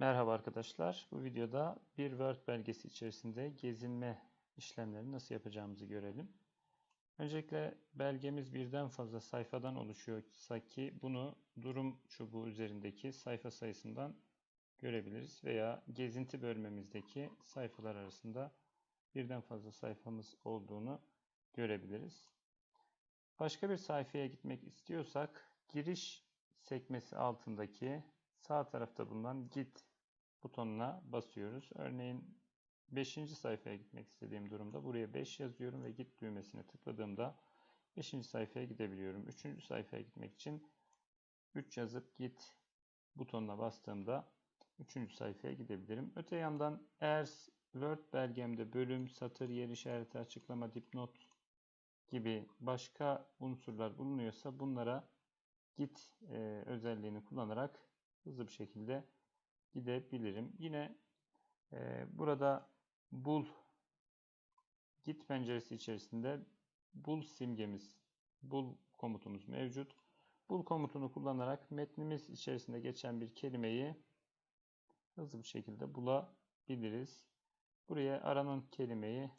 Merhaba arkadaşlar. Bu videoda bir Word belgesi içerisinde gezinme işlemlerini nasıl yapacağımızı görelim. Öncelikle belgemiz birden fazla sayfadan oluşuyorsa ki bunu durum çubuğu üzerindeki sayfa sayısından görebiliriz veya gezinti bölmemizdeki sayfalar arasında birden fazla sayfamız olduğunu görebiliriz. Başka bir sayfaya gitmek istiyorsak giriş sekmesi altındaki sağ tarafta bulunan git butonuna basıyoruz. Örneğin 5. sayfaya gitmek istediğim durumda buraya 5 yazıyorum ve git düğmesine tıkladığımda 5. sayfaya gidebiliyorum. 3. sayfaya gitmek için 3 yazıp git butonuna bastığımda 3. sayfaya gidebilirim. Öte yandan eğer Word belgemde bölüm, satır, yer işareti, açıklama, dipnot gibi başka unsurlar bulunuyorsa bunlara git e, özelliğini kullanarak hızlı bir şekilde gidebilirim. Yine e, burada bul git penceresi içerisinde bul simgemiz, bul komutumuz mevcut. Bul komutunu kullanarak metnimiz içerisinde geçen bir kelimeyi hızlı bir şekilde bulabiliriz. Buraya aranan kelimeyi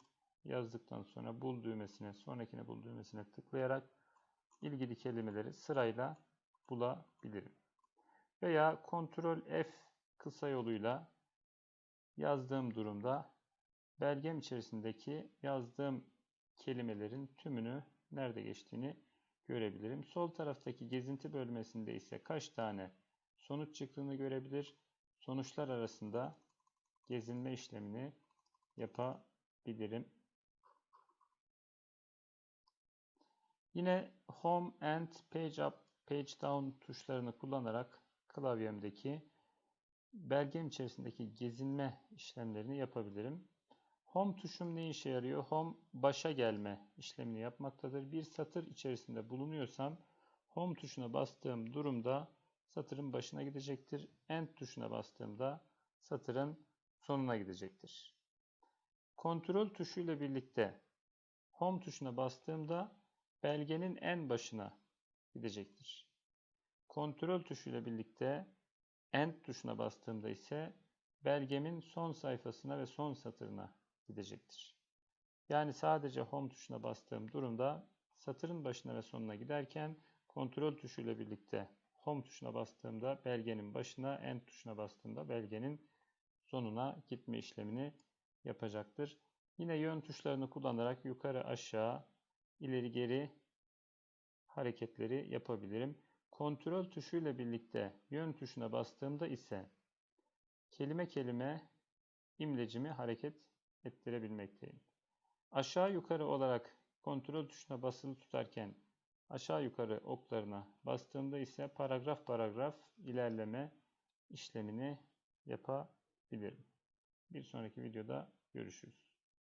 yazdıktan sonra bul düğmesine, sonrakine bul düğmesine tıklayarak ilgili kelimeleri sırayla bulabilirim. Veya Ctrl F kısa yoluyla yazdığım durumda belgem içerisindeki yazdığım kelimelerin tümünü nerede geçtiğini görebilirim. Sol taraftaki gezinti bölmesinde ise kaç tane sonuç çıktığını görebilir. Sonuçlar arasında gezinme işlemini yapabilirim. Yine Home and Page Up, Page Down tuşlarını kullanarak klavyemdeki belgem içerisindeki gezinme işlemlerini yapabilirim. Home tuşum ne işe yarıyor? Home başa gelme işlemini yapmaktadır. Bir satır içerisinde bulunuyorsam Home tuşuna bastığım durumda satırın başına gidecektir. End tuşuna bastığımda satırın sonuna gidecektir. Kontrol tuşu ile birlikte Home tuşuna bastığımda belgenin en başına gidecektir. Kontrol tuşu ile birlikte End tuşuna bastığımda ise belgemin son sayfasına ve son satırına gidecektir. Yani sadece Home tuşuna bastığım durumda satırın başına ve sonuna giderken kontrol tuşu ile birlikte Home tuşuna bastığımda belgenin başına, End tuşuna bastığımda belgenin sonuna gitme işlemini yapacaktır. Yine yön tuşlarını kullanarak yukarı aşağı, ileri geri hareketleri yapabilirim. Kontrol tuşu ile birlikte yön tuşuna bastığımda ise kelime kelime imlecimi hareket ettirebilmekteyim. Aşağı yukarı olarak kontrol tuşuna basılı tutarken aşağı yukarı oklarına bastığımda ise paragraf paragraf ilerleme işlemini yapabilirim. Bir sonraki videoda görüşürüz.